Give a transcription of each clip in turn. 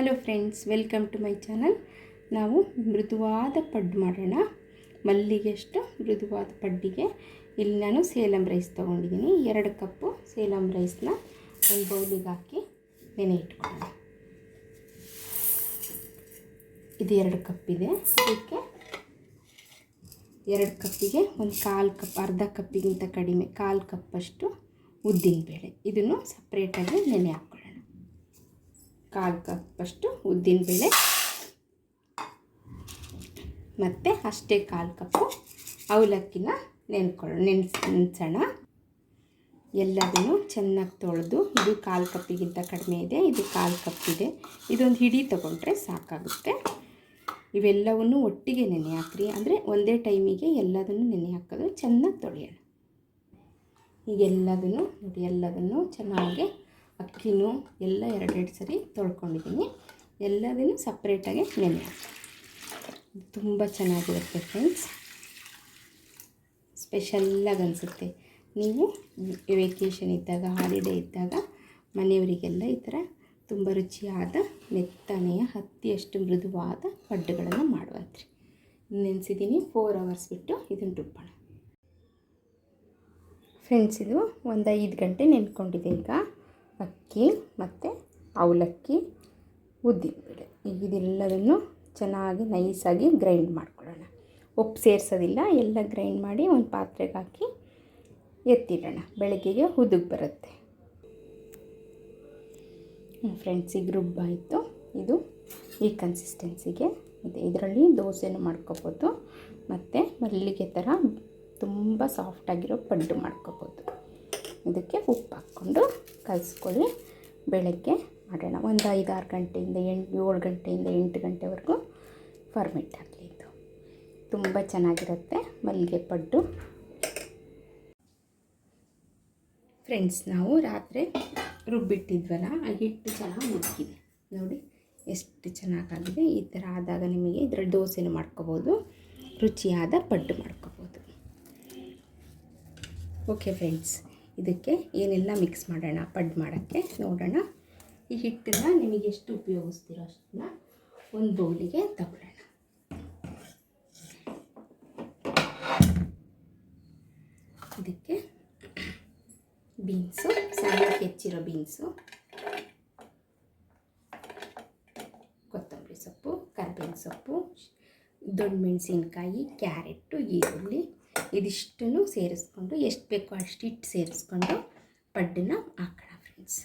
Hello friends welcome to my channel ನಾವು ಮೃದುವಾದ ಪಡ್ಡು ಮಾಡೋಣ. ಮಲ್ಲಿಗೆಷ್ಟು ಮೃದುವಾದ ಪಡ್ಡಿಗೆ ಇಲ್ಲಿ ನಾನು ಸೇಲಂ ರೈಸ್ ತೊಗೊಂಡಿದ್ದೀನಿ. ಎರಡು ಕಪ್ಪು ಸೇಲಂ ರೈಸ್ನ ಒಂದು ಬೌಲಿಗೆ ಹಾಕಿ ನೆನೆ ಇಟ್ಕೊಳ್ಳೋಣ. ಇದು ಎರಡು ಕಪ್ಪಿದೆ. ಅದಕ್ಕೆ ಎರಡು ಕಪ್ಪಿಗೆ ಒಂದು ಕಾಲು ಕಪ್, ಅರ್ಧ ಕಪ್ಪಿಗಿಂತ ಕಡಿಮೆ ಕಾಲು ಕಪ್ಪಷ್ಟು ಉದ್ದಿನ ಬೇಳೆ ಇದನ್ನು ಸಪ್ರೇಟಾಗಿ ನೆನೆ ಹಾಕ್ಕೊಳ್ಳೋಣ ಕಾಲು ಕಪ್ಪಷ್ಟು ಉದ್ದಿನಬೇಳೆ ಮತ್ತು ಅಷ್ಟೇ ಕಾಲು ಕಪ್ಪು ಅವಲಕ್ಕಿನ ನೆನೆಕೊಳ್ಳೋ ನೆನೆ ನೆನ್ಸೋಣ. ಎಲ್ಲದನ್ನು ಚೆನ್ನಾಗಿ ತೊಳೆದು ಇದು ಕಾಲು ಕಪ್ಪಿಗಿಂತ ಕಡಿಮೆ ಇದೆ, ಇದು ಕಾಲು ಕಪ್ಪಿದೆ. ಇದೆ ಇದೊಂದು ಹಿಡಿ ತೊಗೊಂಡ್ರೆ ಸಾಕಾಗುತ್ತೆ. ಇವೆಲ್ಲವನ್ನು ಒಟ್ಟಿಗೆ ನೆನೆ ಹಾಕ್ರಿ. ಅಂದರೆ ಒಂದೇ ಟೈಮಿಗೆ ಎಲ್ಲದನ್ನು ನೆನೆ ಹಾಕೋದು ಚೆನ್ನಾಗಿ ತೊಳೆಯೋಣ. ಈಗೆಲ್ಲದನ್ನು ನೋಡಿ, ಎಲ್ಲದನ್ನು ಚೆನ್ನಾಗಿ ಅಕ್ಕಿನೂ ಎಲ್ಲ ಎರಡೆರಡು ಸರಿ ತೊಳ್ಕೊಂಡಿದ್ದೀನಿ. ಎಲ್ಲದನ್ನು ಸಪ್ರೇಟಾಗಿ ನೆನೆ ತುಂಬ ಚೆನ್ನಾಗಿರುತ್ತೆ ಫ್ರೆಂಡ್ಸ್ ಸ್ಪೆಷಲ್ಲಾಗಿ ಅನಿಸುತ್ತೆ. ನೀವು ವೆಕೇಷನ್ ಇದ್ದಾಗ ಹಾಲಿಡೇ ಇದ್ದಾಗ ಮನೆಯವರಿಗೆಲ್ಲ ಈ ಥರ ತುಂಬ ರುಚಿಯಾದ, ಮೆತ್ತನೆಯ, ಹತ್ತಿಯಷ್ಟು ಮೃದುವಾದ ಪಡ್ಡುಗಳನ್ನು ಮಾಡುವತ್ರಿ. ನೆನೆಸಿದ್ದೀನಿ ಫೋರ್ ಅವರ್ಸ್ ಬಿಟ್ಟು ಇದನ್ನು ರುಬ್ಬೋಣ. ಫ್ರೆಂಡ್ಸ್ ಇದು ಒಂದು ಐದು ಗಂಟೆ ನೆನ್ಕೊಂಡಿದೆ ಈಗ. ಅಕ್ಕಿ ಮತ್ತು ಅವಲಕ್ಕಿ ಉದ್ದಿನಬೇಳೆ. ಈಗ ಇದೆಲ್ಲವನ್ನು ಚೆನ್ನಾಗಿ ನೈಸಾಗಿ ಗ್ರೈಂಡ್ ಮಾಡ್ಕೊಳ್ಳೋಣ. ಉಪ್ಪು ಸೇರಿಸೋದಿಲ್ಲ, ಎಲ್ಲ ಗ್ರೈಂಡ್ ಮಾಡಿ ಒಂದು ಪಾತ್ರೆಗೆ ಹಾಕಿ ಎತ್ತಿಡೋಣ. ಬೆಳಗ್ಗೆಗೆ ಹುದುಗ್ ಬರುತ್ತೆ. ಫ್ರೆಂಡ್ಸ್ ಈಗ ರುಬ್ಬಾಯಿತು ಇದು ಈ ಕನ್ಸಿಸ್ಟೆನ್ಸಿಗೆ ಇದೆ ಇದರಲ್ಲಿ ದೋಸೆನೂ ಮಾಡ್ಕೋಬೋದು. ಮತ್ತು ಮಲ್ಲಿಗೆ ಥರ ತುಂಬ ಸಾಫ್ಟಾಗಿರೋ ಪಡ್ಡು ಮಾಡ್ಕೋಬೋದು. ಇದಕ್ಕೆ ಉಪ್ಪು ಹಾಕ್ಕೊಂಡು ಕಲಸ್ಕೊಳ್ಳಿ. ಬೆಳಗ್ಗೆ ಮಾಡೋಣ. ಒಂದು ಐದಾರು ಗಂಟೆಯಿಂದ ಎಂಟು, ಏಳು ಗಂಟೆಯಿಂದ ಎಂಟು ಗಂಟೆವರೆಗೂ ಫರ್ಮೆಂಟ್ ಆಗಲಿ ಇದು. ತುಂಬ ಚೆನ್ನಾಗಿರುತ್ತೆ. ಮಲ್ಲಿಗೆ ಪಡ್ಡು. ಫ್ರೆಂಡ್ಸ್ ನಾವು ರಾತ್ರಿ ರುಬ್ಬಿಟ್ಟಿದ್ವಲ್ಲ, ಆ ಹಿಟ್ಟು ಚೆನ್ನಾಗಿ ಉದುಕಿದೆ ನೋಡಿ, ಎಷ್ಟು ಚೆನ್ನಾಗಾಗಿದೆ. ಈ ಥರ ಆದಾಗ ನಿಮಗೆ ಇದರ ದೋಸೆನೂ ಮಾಡ್ಕೋಬೋದು. ರುಚಿಯಾದ ಪಡ್ಡು ಮಾಡ್ಕೋಬೋದು. ಓಕೆ ಫ್ರೆಂಡ್ಸ್ ಇದಕ್ಕೆ ಏನೆಲ್ಲ ಮಿಕ್ಸ್ ಮಾಡೋಣ, ಪಡ್ ಮಾಡೋಕ್ಕೆ ನೋಡೋಣ. ಈ ಹಿಟ್ಟನ್ನು ನಿಮಗೆ ಎಷ್ಟು ಉಪಯೋಗಿಸ್ತೀರೋ ಅಷ್ಟನ್ನ ಒಂದು ಬೌಲಿಗೆ ತಗೊಳ್ಳೋಣ. ಇದಕ್ಕೆ ಬೀನ್ಸು ಸಣ್ಣಕ್ಕೆ ಹೆಚ್ಚಿರೋ ಬೀನ್ಸು, ಕೊತ್ತಂಬರಿ ಸೊಪ್ಪು, ಕರ್ಬೇವಿನ ಸೊಪ್ಪು ದೊಡ್ಡ ಮೆಣಸಿನ್ಕಾಯಿ, ಕ್ಯಾರೆಟು, ಈರುಳ್ಳಿ ಇದಿಷ್ಟನ್ನು ಸೇರಿಸ್ಕೊಂಡು ಎಷ್ಟು ಬೇಕೋ ಅಷ್ಟು ಹಿಟ್ಟು ಸೇರಿಸ್ಕೊಂಡು ಪಡ್ಡನ್ನ ಹಾಕೋಣ ಫ್ರೆಂಡ್ಸ್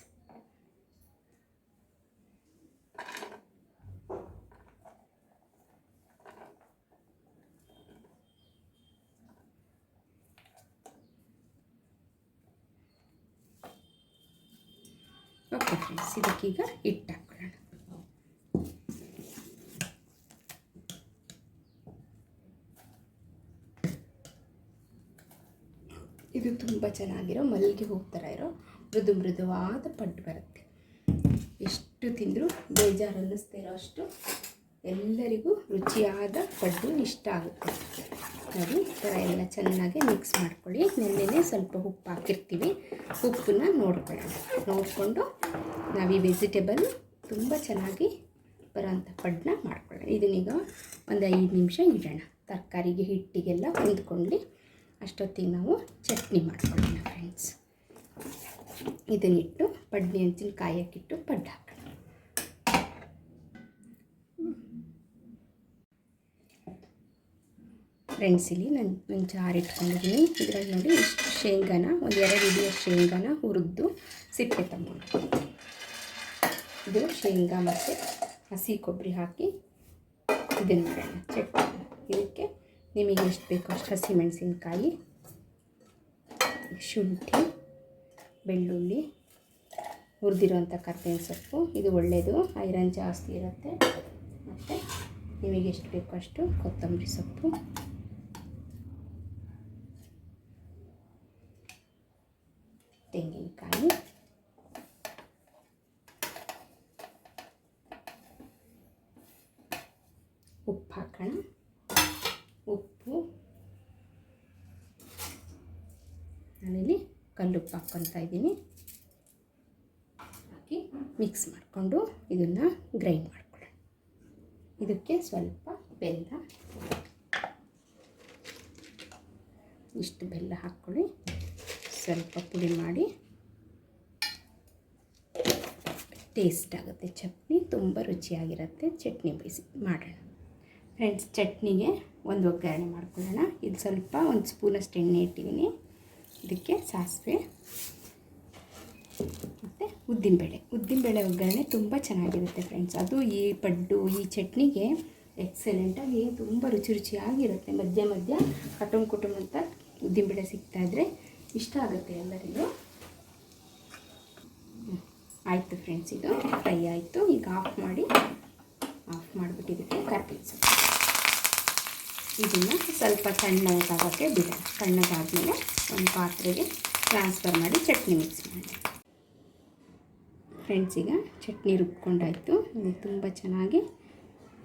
ಓಕೆ ಫ್ರೆಂಡ್ಸ್ ಇದಕ್ಕೀಗ ಹಿಟ್ಟು ಇದು ತುಂಬ ಚೆನ್ನಾಗಿರೋ, ಮಲ್ಲಿಗೆ ಹೂ ಥರ ಇರೋ ಮೃದು ಮೃದುವಾದ ಪಡ್ಡು ಬರುತ್ತೆ. ಎಷ್ಟು ತಿಂದರೂ ಬೇಜಾರು ಅನ್ನಿಸ್ತಾ ಇರೋ ಅಷ್ಟು ಎಲ್ಲರಿಗೂ ರುಚಿಯಾದ ಪಡ್ಡು ಇಷ್ಟ ಆಗುತ್ತೆ. ನೋಡಿ, ಈ ಥರ ಎಲ್ಲ ಚೆನ್ನಾಗಿ ಮಿಕ್ಸ್ ಮಾಡ್ಕೊಳ್ಳಿ. ನೆನ್ನೆನೆ ಸ್ವಲ್ಪ ಉಪ್ಪು ಹಾಕಿರ್ತೀವಿ. ಉಪ್ಪನ್ನ ನೋಡ್ಕೊಳ್ಳೋಣ. ನೋಡಿಕೊಂಡು ನಾವು ಈ ವೆಜಿಟೇಬಲ್ ತುಂಬ ಚೆನ್ನಾಗಿ ಬರೋಂಥ ಪಡ್ಡನ್ನ ಮಾಡ್ಕೊಳ್ಳೋಣ. ಇದನ್ನೀಗ ಒಂದು ಐದು ನಿಮಿಷ ಇಡೋಣ. ತರಕಾರಿಗೆ ಹಿಟ್ಟಿಗೆಲ್ಲ ಹೊಂದ್ಕೊಂಡು ಅಷ್ಟೊತ್ತಿಗೆ ನಾವು ಚಟ್ನಿ ಮಾಡ್ಕೊಳ್ಳೋಣ ಫ್ರೆಂಡ್ಸ್ ಇದನ್ನಿಟ್ಟು ಪಡ್ನಿ ಹಂಚಿನ ಕಾಯಕ್ಕಿಟ್ಟು ಪಡ್ಡು ಹಾಕೋಣ. ಫ್ರೆಂಡ್ಸ್ ಇಲ್ಲಿ ನಾನು ಒಂದು ಜಾರ್ ಇಟ್ಕೊಂಡಿದ್ದೀನಿ. ಇದರಲ್ಲಿ ನೋಡಿ ಇಷ್ಟು ಶೇಂಗಾನ, ಒಂದು ಎರಡು ಇಡಿಯ ಶೇಂಗಾನ ಹುರಿದು ಸಿಪ್ಪೆ ತಗೊಂಡು. ಇದು ಶೇಂಗಾ ಮತ್ತು ಹಸಿ ಕೊಬ್ಬರಿ ಹಾಕಿ ಇದನ್ನು ಮಾಡೋಣ ಚಟ್ನಿ ಇದಕ್ಕೆ ನಿಮಗೆ ಎಷ್ಟು ಬೇಕೋ ಅಷ್ಟು ಹಸಿಮೆಣಸಿನ್ಕಾಯಿ ಶುಂಠಿ, ಬೆಳ್ಳುಳ್ಳಿ ಹುರಿದಿರೋಂಥ ಕರ್ಬೇವಿನ ಸೊಪ್ಪು. ಇದು ಒಳ್ಳೆಯದು, ಐರನ್ ಜಾಸ್ತಿ ಇರುತ್ತೆ. ಮತ್ತು ನಿಮಗೆ ಎಷ್ಟು ಬೇಕೋ ಅಷ್ಟು ಕೊತ್ತಂಬರಿ ಸೊಪ್ಪು. ತೆಂಗಿನಕಾಯಿ. ಉಪ್ಪು ಹಾಕೋಣ ಉಪ್ಪು ನಾನಿಲ್ಲಿ ಕಲ್ಲುಪ್ಪು ಹಾಕ್ಕೊತಾ ಇದ್ದೀನಿ. ಹಾಕಿ ಮಿಕ್ಸ್ ಮಾಡಿಕೊಂಡು ಇದನ್ನು ಗ್ರೈಂಡ್ ಮಾಡ್ಕೊಳ್ಳೋಣ. ಇದಕ್ಕೆ ಸ್ವಲ್ಪ ಬೆಲ್ಲ. ಇಷ್ಟು ಬೆಲ್ಲ ಹಾಕ್ಕೊಳ್ಳಿ. ಸ್ವಲ್ಪ ಪುಡಿ ಮಾಡಿ. ಟೇಸ್ಟ್ ಆಗುತ್ತೆ. ಚಟ್ನಿ ತುಂಬ ರುಚಿಯಾಗಿರುತ್ತೆ. ಚಟ್ನಿ ಬೇಯಿಸಿ ಮಾಡೋಣ. ಫ್ರೆಂಡ್ಸ್ ಚಟ್ನಿಗೆ ಒಂದು ಒಗ್ಗರಣೆ ಮಾಡ್ಕೊಳ್ಳೋಣ. ಇದು ಸ್ವಲ್ಪ ಒಂದು ಸ್ಪೂನಷ್ಟು ಎಣ್ಣೆ ಇಟ್ಟಿದ್ದೀನಿ. ಇದಕ್ಕೆ ಸಾಸಿವೆ ಮತ್ತು ಉದ್ದಿನಬೇಳೆ. ಉದ್ದಿನಬೇಳೆ ಒಗ್ಗರಣೆ ತುಂಬ ಚೆನ್ನಾಗಿರುತ್ತೆ ಫ್ರೆಂಡ್ಸ್ ಅದು ಈ ಪಡ್ಡು, ಈ ಚಟ್ನಿಗೆ ಎಕ್ಸಲೆಂಟಾಗಿ ತುಂಬ ರುಚಿ ರುಚಿಯಾಗಿರುತ್ತೆ. ಮಧ್ಯ ಮಧ್ಯ ಕಟುಮ್ ಕುಟುಂಬ ಅಂತ ಉದ್ದಿನಬೇಳೆ ಸಿಗ್ತಾಯಿದ್ರೆ ಇಷ್ಟ ಆಗುತ್ತೆ ಎಲ್ಲರಿಗೂ. ಆಯಿತು ಫ್ರೆಂಡ್ಸ್ ಇದು ಫ್ರೈ ಆಯಿತು. ಈಗ ಆಫ್ ಮಾಡಿ ಆಫ್ ಮಾಡಿಬಿಟ್ಟು ಇದಕ್ಕೆ ಕರ್ಬೇವು ಇದನ್ನು ಸ್ವಲ್ಪ ತಣ್ಣಗಾಗೋಕ್ಕೆ ಬಿಡೋಣ. ತಣ್ಣಗಾದ್ಮೇಲೆ ಒಂದು ಪಾತ್ರೆಗೆ ಟ್ರಾನ್ಸ್ಫರ್ ಮಾಡಿ ಚಟ್ನಿ ಮಿಕ್ಸ್ ಮಾಡಿ ಫ್ರೆಂಡ್ಸ್ ಈಗ ಚಟ್ನಿ ರುಬ್ಕೊಂಡಾಯಿತು. ಇದು ತುಂಬ ಚೆನ್ನಾಗಿ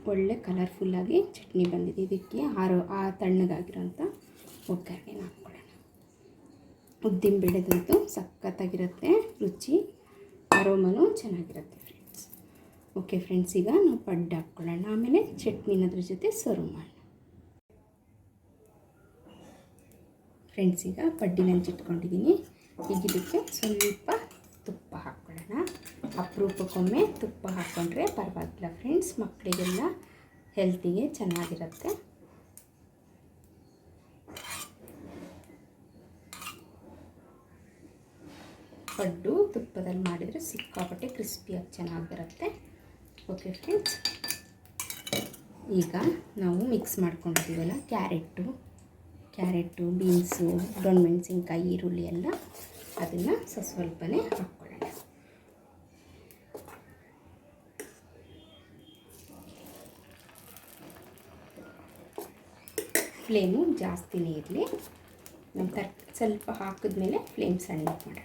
ಒಳ್ಳೆ ಕಲರ್ಫುಲ್ಲಾಗಿ ಚಟ್ನಿ ಬಂದಿದೆ. ಇದಕ್ಕೆ ಆರೋ, ಆ ತಣ್ಣಗಾಗಿರೋಂಥ ಒಗ್ಗರಣೆ ಹಾಕ್ಕೊಳ್ಳೋಣ. ಉದ್ದಿನ ಬೆಳೆದಂತೂ ಸಖತ್ತಾಗಿರುತ್ತೆ. ರುಚಿ, ಅರೋಮನು ಚೆನ್ನಾಗಿರುತ್ತೆ ಫ್ರೆಂಡ್ಸ್ ಓಕೆ ಫ್ರೆಂಡ್ಸ್ ಈಗ ನಾವು ಪಡ್ಡು ಹಾಕ್ಕೊಳ್ಳೋಣ. ಆಮೇಲೆ ಚಟ್ನಿನ ಅದ್ರ ಜೊತೆ ಸರ್ವ್ ಮಾಡೋಣ. ಫ್ರೆಂಡ್ಸ್, ಈಗ ಪಡ್ಡಿ ನಂಚಿಟ್ಕೊಂಡಿದ್ದೀನಿ ಈಗ ಇದಕ್ಕೆ ಸ್ವಲ್ಪ ತುಪ್ಪ ಹಾಕ್ಕೊಳ್ಳೋಣ. ಅಪರೂಪಕ್ಕೊಮ್ಮೆ ತುಪ್ಪ ಹಾಕ್ಕೊಂಡ್ರೆ ಪರವಾಗಿಲ್ಲ ಫ್ರೆಂಡ್ಸ್, ಮಕ್ಕಳಿಗೆಲ್ಲ ಹೆಲ್ತಿಗೆ ಚೆನ್ನಾಗಿರುತ್ತೆ. ಪಡ್ಡು ತುಪ್ಪದಲ್ಲಿ ಮಾಡಿದರೆ ಸಿಕ್ಕಾಪಟ್ಟೆ ಕ್ರಿಸ್ಪಿಯಾಗಿ ಚೆನ್ನಾಗಿ ಬರುತ್ತೆ ಓಕೆ ಫ್ರೆಂಡ್ಸ್ ಈಗ ನಾವು ಮಿಕ್ಸ್ ಮಾಡ್ಕೊಂಡಿದ್ದೀವಲ್ಲ ಕ್ಯಾರೆಟು ಕ್ಯಾರೆಟು, ಬೀನ್ಸು ಮೆಣಸಿನ್ಕಾಯಿ ಈರುಳ್ಳಿ ಎಲ್ಲ ಅದನ್ನು ಸ ಸ್ವಲ್ಪನೇ ಹಾಕ್ಕೊಳ್ಳೋಣ. ಫ್ಲೇಮು ಜಾಸ್ತಿನೇ ಇರಲಿ. ನಂತರ ಸ್ವಲ್ಪ ಹಾಕಿದ್ಮೇಲೆ ಫ್ಲೇಮ್ ಸಣ್ಣ ಮಾಡೋಣ.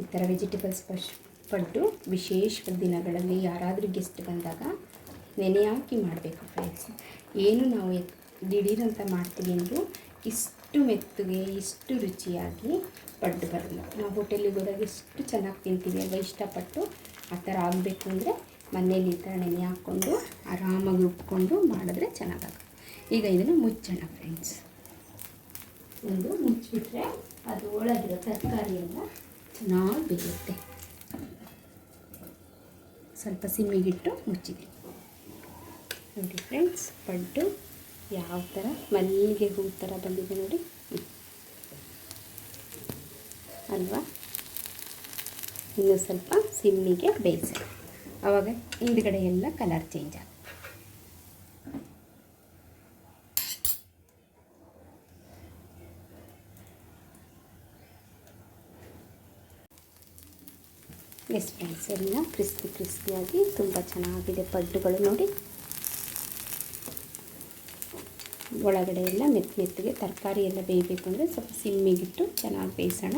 ಈ ಥರ ವೆಜಿಟೇಬಲ್ಸ್ ಪಶ್ ಪಡ್ಡು ವಿಶೇಷ ದಿನಗಳಲ್ಲಿ ಯಾರಾದರೂ ಗೆಸ್ಟ್ ಬಂದಾಗ ನೆನೆ ಹಾಕಿ ಮಾಡಬೇಕು ಫ್ರೆಂಡ್ಸ್ ಏನು ನಾವು ಎತ್- ದಿಢೀರಂತ ಮಾಡ್ತೀವಿ ಅಂದರೂ ಇಷ್ಟು ಮೆತ್ತಗೆ, ಇಷ್ಟು ರುಚಿಯಾಗಿ ಪಡ್ಡು ಬರಲ್ಲ. ನಾವು ಹೋಟೆಲಿಗೆ ಹೋದಾಗ ಎಷ್ಟು ಚೆನ್ನಾಗಿ ತಿಂತೀವಿ ಅಲ್ವಾ, ಇಷ್ಟಪಟ್ಟು ಆ ಥರ ಆಗಬೇಕು ಅಂದರೆ ಮನೇಲಿ ಈ ಥರ ನೆನೆ ಹಾಕ್ಕೊಂಡು ಆರಾಮಾಗಿ ರುಬ್ಕೊಂಡು ಮಾಡಿದ್ರೆ ಚೆನ್ನಾಗಾಗುತ್ತೆ. ಈಗ ಇದನ್ನು ಮುಚ್ಚೋಣ ಫ್ರೆಂಡ್ಸ್ ಒಂದು ಮುಚ್ಚಿಬಿಟ್ರೆ ಅದು ಒಳಗಿರೋ ತರಕಾರಿ ಚೆನ್ನಾಗಿ ಬೇಯುತ್ತೆ. ಸ್ವಲ್ಪ ಸಿಮ್ಮಿಗಿಟ್ಟು ಮುಚ್ಚಿದೆ ನೋಡಿ ಫ್ರೆಂಡ್ಸ್ ಪಡ್ಡು ಯಾವ ಥರ ಮಲ್ಲಿಗೆ ಹೂ ಥರ ಬಂದಿದೆ ನೋಡಿ. ಅಲ್ವಾ? ಇನ್ನು ಸ್ವಲ್ಪ ಸಿಮ್ಮಿಗೆ ಬೇಯಿಸಿ ಆವಾಗ ಹಿಂದ್ಗಡೆ ಎಲ್ಲ ಕಲರ್ ಚೇಂಜ್ ಆಗುತ್ತೆ. ಎಸ್ ಫ್ರೆಂಡ್ಸ್ ಎಲ್ಲ ಕ್ರಿಸ್ಪಿ ಕ್ರಿಸ್ಪಿಯಾಗಿ ತುಂಬ ಚೆನ್ನಾಗಿದೆ ಪಡ್ಡುಗಳು ನೋಡಿ. ಒಳಗಡೆ ಎಲ್ಲ ಮೆತ್ತ ಮೆತ್ತಗೆ ತರಕಾರಿ ಎಲ್ಲ ಬೇಯಬೇಕು ಅಂದರೆ ಸ್ವಲ್ಪ ಸಿಮ್ಮಿಗಿಟ್ಟು ಚೆನ್ನಾಗಿ ಬೇಯಿಸೋಣ.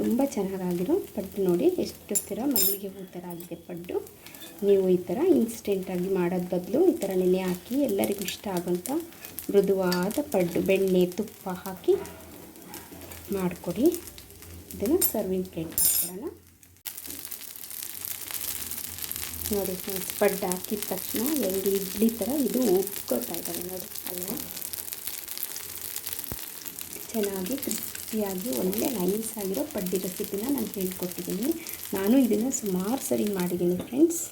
ತುಂಬ ಚೆನ್ನಾಗಾಗಿರೋ ಪಡ್ಡು ನೋಡಿ. ಎಷ್ಟು ಥರ ಮಲ್ಲಿಗೆ ಹೂ ಥರ ಆಗಿದೆ ಪಡ್ಡು. ನೀವು ಈ ಥರ ಇನ್ಸ್ಟೆಂಟಾಗಿ ಮಾಡೋದು ಬದಲು ಈ ಥರ ನೆನೆ ಹಾಕಿ ಎಲ್ಲರಿಗೂ ಇಷ್ಟ ಆಗೋಂಥ ಮೃದುವಾದ ಪಡ್ಡು, ಬೆಣ್ಣೆ, ತುಪ್ಪ ಹಾಕಿ ಮಾಡಿಕೊಡಿ. ಇದನ್ನು ಸರ್ವಿಂಗ್ ಪ್ಲೇಟ್ ಹಾಕ್ಕೊಳ್ಳೋಣ ನೋಡಿ ಫ್ರೆಂಡ್ಸ್ ಪಡ್ಡು ಹಾಕಿದ ತಕ್ಷಣ ಹೆಂಗೆ ಇಡ್ಲಿ ಥರ ಇದು ಉಪ್ಕೋತಾ ಇದ್ದಾವೆ ನೋಡಿ. ಅಲ್ವಾ ಚೆನ್ನಾಗಿ ಕ್ರಿಸ್ಪಿಯಾಗಿ, ಒಳ್ಳೆ ನೈಸ್ ಆಗಿರೋ ಪಡ್ಡಿ ರೆಸಿಪಿನ ನಾನು ಹೇಳ್ಕೊಟ್ಟಿದ್ದೀನಿ. ನಾನು ಇದನ್ನು ಸುಮಾರು ಸರಿ ಮಾಡಿದ್ದೀನಿ ಫ್ರೆಂಡ್ಸ್.